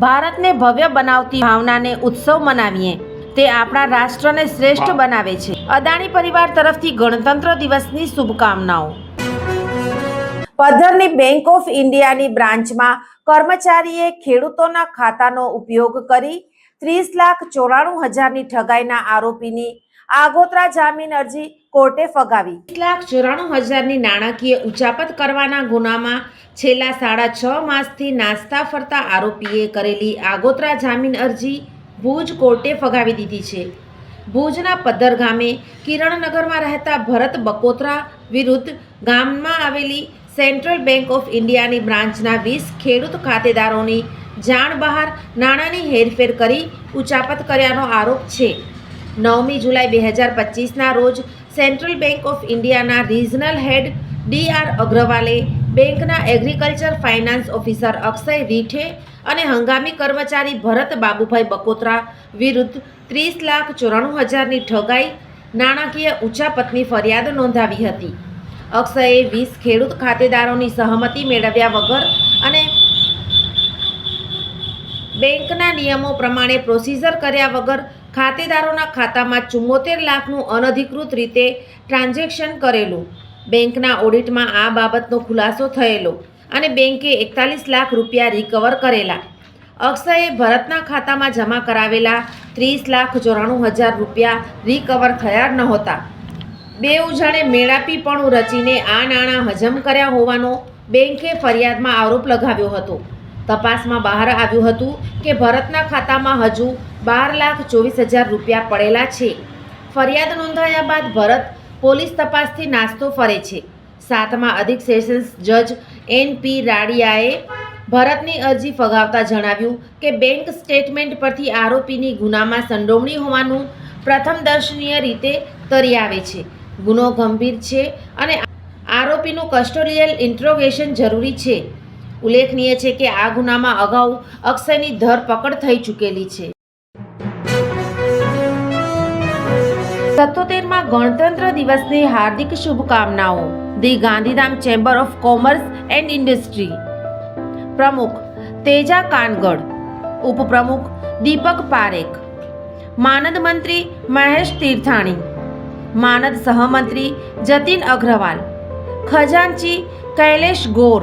ભારતને ભવ્ય બનાવતી ભાવનાને ઉત્સવ મનાવીએ તે આપણા રાષ્ટ્રને શ્રેષ્ઠ બનાવે છે. અદાણી પરિવાર તરફથી ગણતંત્ર દિવસની શુભકામનાઓ. પધરની બેંક ઓફ ઇન્ડિયાની બ્રાન્ચમાં કર્મચારીએ ખેડૂતોના ખાતાનો ઉપયોગ કરી ત્રીસ લાખ ચોરાણું હજારની ઠગાઈના આરોપીની આગોતરા જામીન અરજી કોર્ટે ફગાવી. એક લાખ ચોરાણું હજારની નાણાકીય ઉચાપત કરવાના ગુનામાં છેલ્લા સાડા છ માસથી નાસ્તા ફરતા આરોપીએ કરેલી આગોતરા જામીન અરજી ભુજ કોર્ટે ફગાવી દીધી છે. ભુજના પદ્ધર ગામે કિરણનગરમાં રહેતા ભરત બકોત્રા વિરુદ્ધ ગામમાં આવેલી સેન્ટ્રલ બેંક ઓફ ઇન્ડિયાની બ્રાન્ચના વીસ ખેડૂત ખાતેદારોની જાણ બહાર નાણાંની હેરફેર કરી ઉચાપત કર્યાનો આરોપ છે. નવમી જુલાઈ બે હજાર પચીસના રોજ સેન્ટ્રલ બેંક ઓફ ઇન્ડિયાના રિજનલ હેડ ડી આર અગ્રવાલે બેંકના agriculture finance officer Akshay Rithe અને હંગામી કર્મચારી ભરત બાબુભાઈ બકોત્રા વિરુદ્ધ ત્રીસ લાખ ચોરાણું હજારની ઠગાઈ નાણાકીય ઉચાપતની ફરિયાદ નોંધાવી હતી. અક્ષયે વીસ ખેડૂત ખાતેદારોની સહમતિ મેળવ્યા વગર અને બેંકના નિયમો પ્રમાણે પ્રોસીજર કર્યા વગર ખાતેદારોના ખાતામાં ચુમ્મોતેર લાખનું અનધિકૃત રીતે ટ્રાન્ઝેક્શન કરેલું. બેંકના ઓડિટમાં આ બાબતનો ખુલાસો થયેલો અને બેંકે એકતાલીસ લાખ રૂપિયા રિકવર કરેલા. અક્ષયે ભરતના ખાતામાં જમા કરાવેલા ત્રીસ લાખ ચોરાણું હજાર રૂપિયા રિકવર થયા નહોતા બેઉ જણે મેળાપીપણું રચીને આ નાણાં હજમ કર્યા હોવાનો બેંકે ફરિયાદમાં આરોપ લગાવ્યો હતો. તપાસમાં બહાર આવ્યું હતું કે ભરતના ખાતામાં હજુ બાર લાખ ચોવીસ હજાર રૂપિયા પડેલા છે. ફરિયાદ નોંધાયા બાદ ભરત પોલીસ તપાસથી નાસ્તો ફરે છે. સાતમા અધિક સેશન્સ જજ એન પી રાડિયાએ ભરતની અરજી ફગાવતા જણાવ્યું કે બેંક સ્ટેટમેન્ટ પરથી આરોપીની ગુનામાં સંડોવણી હોવાનું પ્રથમ દર્શનીય રીતે તરી આવે છે. ગુનો ગંભીર છે અને આરોપીનું કસ્ટોડિયલ ઇન્ટ્રોગેશન જરૂરી છે. ઉલ્લેખનીય છે કે આ ગુનામાં અગાઉ અક્ષયની ધરપકડ થઈ ચૂકેલી છે. સત્તોતેરમાં ગણતંત્ર દિવસની હાર્દિક શુભકામનાઓ. The Gandhidham chamber of commerce and industry. પ્રમુખ તેજા કાનગડ. ઉપપ્રમુખ દીપક પારેખ. માનદ મંત્રી મહેશ તીર્થાણી. માનદ સહમંત્રી જતીન અગ્રવાલ. ખજાનચી કૈલેશ ગોર.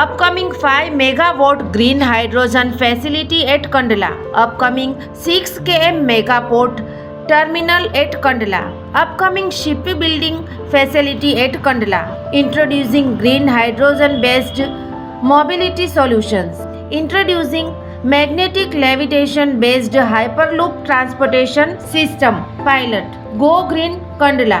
Upcoming 5 megawatt green hydrogen facility at Kandla upcoming 6 km megaport terminal at Kandla upcoming shipbuilding facility at Kandla introducing green hydrogen based mobility solutions introducing magnetic levitation based hyperloop transportation system pilot go green Kandla